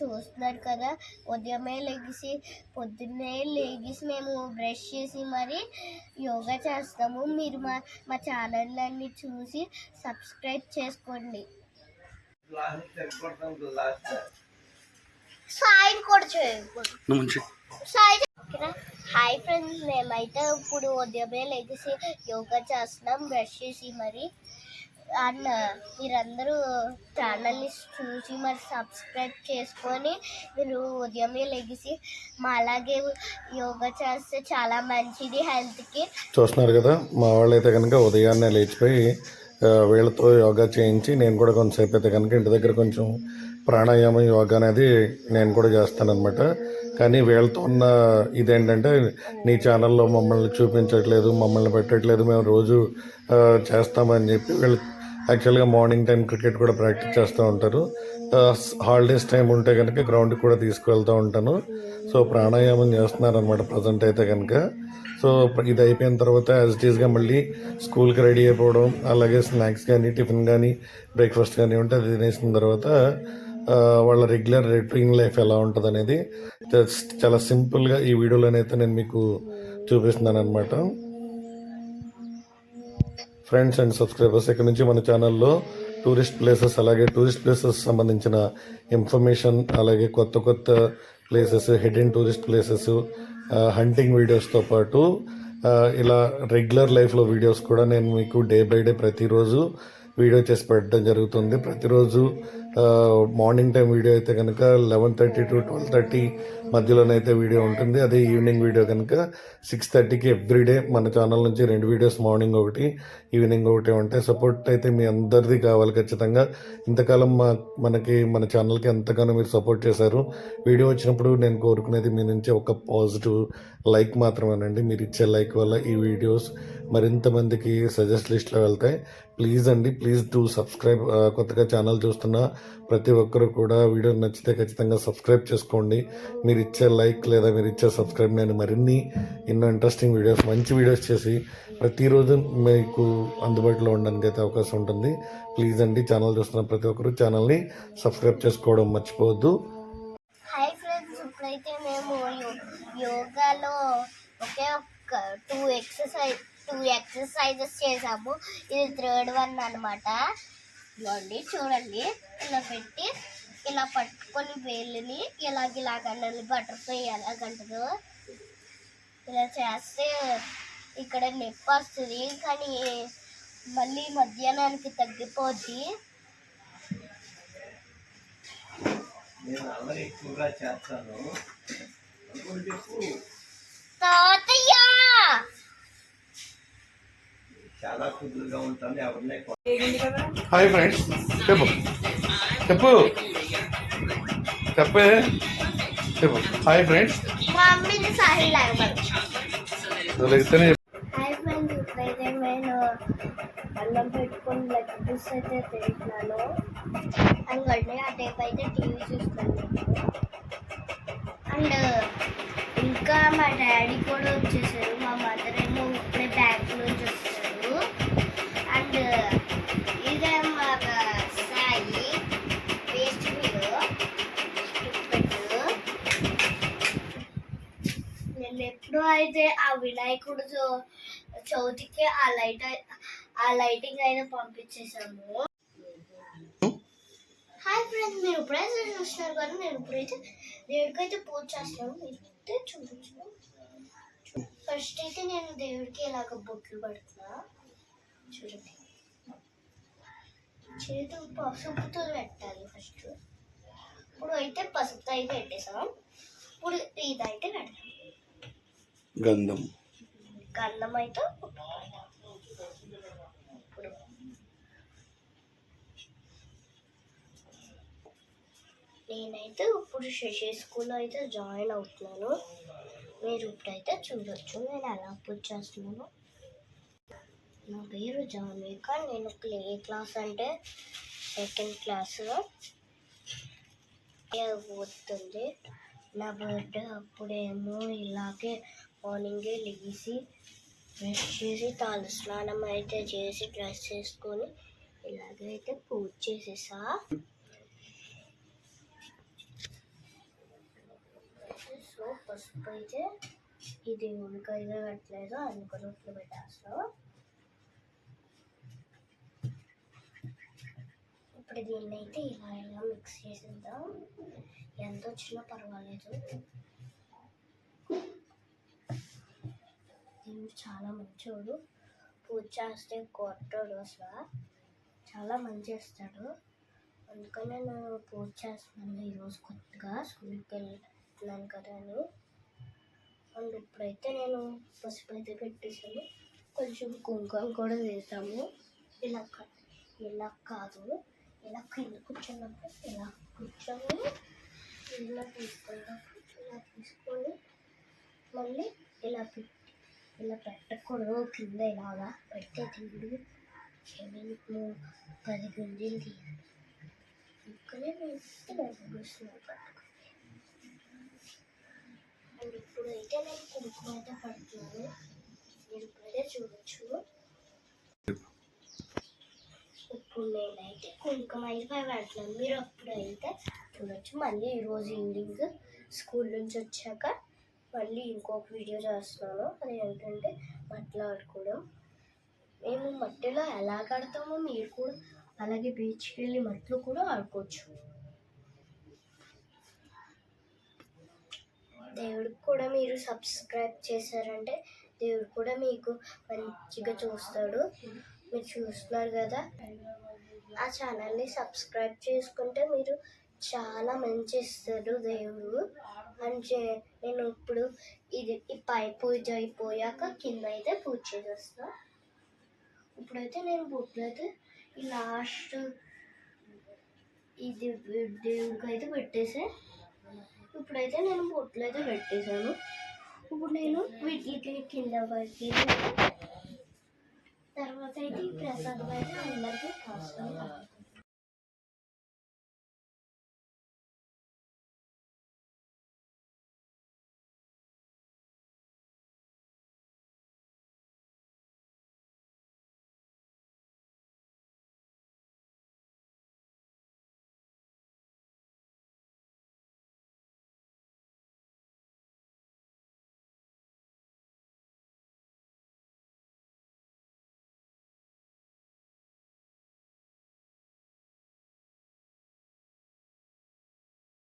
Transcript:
చూస్తున్నారు కదా. ఉదయమే లెగిసి పొద్దున్నే లెగిసి మేము బ్రష్ చేసి మరి యోగా చేస్తాము. మీరు మా మా ఛానల్ అన్ని చూసి సబ్స్క్రైబ్ చేసుకోండి. సాయి కూడా చేయకూడదు. హాయ్ ఫ్రెండ్స్ మేమైతే ఇప్పుడు ఉదయమే లెగిసి యోగా చేస్తున్నాం బ్రష్ చేసి మరి. అండ్ మీరందరూ ఛానల్ని చూసి మరి సబ్స్క్రైబ్ చేసుకొని మీరు ఉదయమే లెగిసి మా అలాగే యోగా చేస్తే చాలా మంచిది హెల్త్కి. చూస్తున్నారు కదా మా వాళ్ళు అయితే కనుక ఉదయాన్నే లేచిపోయి వీళ్ళతో యోగా చేయించి నేను కూడా కొంతసేపు అయితే కనుక ఇంటి దగ్గర కొంచెం ప్రాణాయామం యోగా అనేది నేను కూడా చేస్తాను అనమాట కానీ వీళ్ళతో ఉన్న ఇదేంటంటే నీ ఛానల్లో మమ్మల్ని చూపించట్లేదు మమ్మల్ని పెట్టట్లేదు మేము రోజు చేస్తామని చెప్పి వీళ్ళు యాక్చువల్గా మార్నింగ్ టైం క్రికెట్ కూడా ప్రాక్టీస్ చేస్తూ ఉంటారు. హాలిడేస్ టైం ఉంటే కనుక గ్రౌండ్కి కూడా తీసుకువెళ్తూ ఉంటాను. సో ప్రాణాయామం చేస్తున్నారు అనమాట ప్రజెంట్ అయితే కనుక సో ఇది అయిపోయిన తర్వాత యాజ్ ఇట్ ఈస్గా మళ్ళీ స్కూల్కి రెడీ అయిపోవడం అలాగే స్నాక్స్ కానీ టిఫిన్ కానీ బ్రేక్ఫాస్ట్ కానీ ఉంటే అది తినేసిన తర్వాత వాళ్ళ రెగ్యులర్ రొటీన్ లైఫ్ ఎలా ఉంటుంది అనేది చాలా సింపుల్గా ఈ వీడియోలోనైతే నేను మీకు చూపిస్తున్నాను అనమాట ఫ్రెండ్స్ అండ్ సబ్స్క్రైబర్స్ ఇక్కడ నుంచి మన ఛానల్లో టూరిస్ట్ ప్లేసెస్ అలాగే టూరిస్ట్ ప్లేసెస్ సంబంధించిన ఇన్ఫర్మేషన్ అలాగే కొత్త కొత్త places hidden tourist places hunting వీడియోస్తో పాటు ఇలా రెగ్యులర్ లైఫ్లో వీడియోస్ కూడా నేను మీకు డే బై డే ప్రతిరోజు వీడియో చేసి పెట్టడం జరుగుతుంది. ప్రతిరోజు మార్నింగ్ టైం వీడియో అయితే కనుక eleven thirty to twelve thirty మధ్యలోనైతే video ఉంటుంది. అదే ఈవినింగ్ వీడియో కనుక సిక్స్ థర్టీకి ఎవ్రీడే మన ఛానల్ నుంచి రెండు వీడియోస్ మార్నింగ్ ఒకటి ఈవినింగ్ ఒకటి ఉంటాయి. సపోర్ట్ అయితే మీ అందరిది కావాలి ఖచ్చితంగా. ఇంతకాలం మా మనకి మన ఛానల్కి ఎంతగానో మీరు సపోర్ట్ చేశారు. వీడియో వచ్చినప్పుడు నేను కోరుకునేది మీ నుంచి ఒక పాజిటివ్ లైక్ మాత్రమేనండి. మీరు ఇచ్చే లైక్ వల్ల ఈ వీడియోస్ మరింత మందికి సజెస్ట్ లిస్ట్లో వెళ్తాయి. ప్లీజ్ అండి ప్లీజ్ టు సబ్స్క్రైబ్. కొత్తగా ఛానల్ చూస్తున్న ప్రతి ఒక్కరు కూడా వీడియో నచ్చితే ఖచ్చితంగా సబ్స్క్రైబ్ చేసుకోండి. మీరు ఇచ్చే లైక్ లేదా మీరు ఇచ్చే సబ్స్క్రైబ్ నేను మరిన్ని ఎన్నో ఇంట్రెస్టింగ్ వీడియోస్ మంచి వీడియోస్ చేసి ప్రతిరోజు మీకు అందుబాటులో ఉండడానికి అయితే అవకాశం ఉంటుంది. ప్లీజ్ అండి ఛానల్ చూస్తున్న ప్రతి ఒక్కరు ఛానల్ని సబ్స్క్రైబ్ చేసుకోవడం మర్చిపోవద్దు. హాయ్ ఫ్రెండ్స్ ఇప్పుడైతే మేము యోగాలో ఒకే ఒక టూ ఎక్సర్సైజ్ టూ ఎక్సర్సైజెస్ చేసాము. ఇది థర్డ్ వన్ అనమాట ఇదిగోండి చూడండి. ఇలా పెట్టి ఇలా పట్టుకొని వేళ్ళని ఇలాగ ఇలాగండి బటర్ఫ్లై ఎలాగంటదో ఇలా చేస్తే ఇక్కడ నొప్పి వస్తుంది. కానీ మళ్ళీ మధ్యాహ్నానికి తగ్గిపోద్ది. తాతయ్య! చాలా కుదురుగా ఉంటాను ఎవరినే హాయ్ ఫ్రెండ్స్. చెప్పు. చెప్పు. చెప్పే. చెప్పు. Hi friends. హాయ్ ఫ్రెండ్స్ ఇప్పుడైతే నేను అన్నం పెట్టుకొని లెగ్ పీస్ అయితే తింటున్నాను. అందుకంటే ఆ టైప్ అయితే టీవీ చూస్తాను అండ్ ఇంకా మా డాడీ కూడా వచ్చేసారు మా మదర్ అయితే ఆ వినాయకుడు చవితికి ఆ లైట్ ఆ లైటింగ్ అయితే పంపించేసాము హాయ్ ఫ్రెండ్స్ మీరు ఇప్పుడైతే చూస్తున్నారు కానీ నేను ఇప్పుడైతే దేవుడికి అయితే పూజ చేస్తాను మీరైతే చూపించు ఫస్ట్ అయితే నేను దేవుడికి ఇలాగ బొట్లు పడుతున్నా. చూడండి. చేతి పసుపుతో పెట్టాలి ఫస్ట్ ఇప్పుడు అయితే పసుపుతో అయితే పెట్టేసాం ఇప్పుడు ఇదైతే పెడతాం గంధం. గంధం అయితే నేనైతే ఇప్పుడు శశి స్కూల్లో అయితే జాయిన్ అవుతున్నాను. మీరు ఇప్పుడైతే చూడొచ్చు. నేను ఎలా పూజ చేస్తున్నాను. నా పేరు జాన్విక. నేను ఏ క్లాస్ అంటే సెకండ్ క్లాస్. పోతుంది నా బర్త్డే అప్పుడేమో ఇలాగే మార్నింగే లేచి బ్రష్ చేసి తాను స్నానం అయితే చేసి డ్రెస్ చేసుకొని ఇలాగైతే పూజ చేసేసా. సో పసుపు అయితే ఇది ఉడకైతే పెట్టలేదు అందుకని ఉట్లు పెట్టేస్తా. ఇప్పుడు దీన్ని అయితే ఇలా ఇలా మిక్స్ చేసేద్దాం. ఎంత వచ్చినా పర్వాలేదు. చాలా మంచోడు. పూజ చేస్తే కొట్టడు అసలు. చాలా మంచి చేస్తాడు అందుకని నేను పూజ చేస్తున్నాను ఈరోజు కొత్తగా స్కూల్కి వెళ్తున్నాను కదా అని. అండ్ ఇప్పుడైతే నేను పసుపు అయితే పెట్టేసాను కొంచెం కుంకుమ కూడా వేసాము ఇలా ఇలా కాదు. ఇలా కింద కూర్చున్నప్పుడు ఇలా కూర్చొని ఇలా తీసుకున్నప్పుడు ఇలా తీసుకొని మళ్ళీ ఇలా పెట్టి ఇలా పెట్టకూడదు కింద ఇలాగా పెట్టే తిండి చెవిని పది గుంజీలు తీయాలి. అందుకనే నేను ఇలా చూస్తున్నాను అండ్ ఇప్పుడైతే నేను కుంకుమ అయితే పడుతున్నాను మీరు ఇప్పుడైతే చూడొచ్చు. ఇప్పుడు నేనైతే కుంకుమ అయితే పెడుతున్నాను మీరు అప్పుడైతే చూడొచ్చు. మళ్ళీ ఈరోజు ఈవినింగ్ స్కూల్ నుంచి వచ్చాక మళ్ళీ ఇంకొక వీడియో చేస్తున్నాను. అది ఏంటంటే మట్టిలో ఆడుకోవడం. మేము మట్టిలో ఎలా ఆడతామో మీరు కూడా అలాగే బీచ్కి వెళ్ళి మట్టిలో కూడా ఆడుకోవచ్చు. దేవుడికి కూడా మీరు సబ్స్క్రైబ్ చేశారంటే దేవుడు కూడా మీకు మంచిగా చూస్తాడు. మీరు చూస్తున్నారు కదా. ఆ ఛానల్ని సబ్స్క్రైబ్ చేసుకుంటే మీరు చాలా మంచి ఇస్తాడు దేవుడు. అని నేను ఇప్పుడు ఇది ఈ పై పూజ అయిపోయాక కింద అయితే పూజ చేసేస్తా. ఇప్పుడైతే నేను బొట్లు ఈ లాస్ట్ ఇది దేవుడికి అయితే పెట్టేసా. ఇప్పుడైతే నేను బొట్లు అయితే పెట్టేశాను. ఇప్పుడు నేను వీటికి కింద పైకి తర్వాత అయితే ఈ ప్రసాదం అయితే అందరికీ కాస్తాను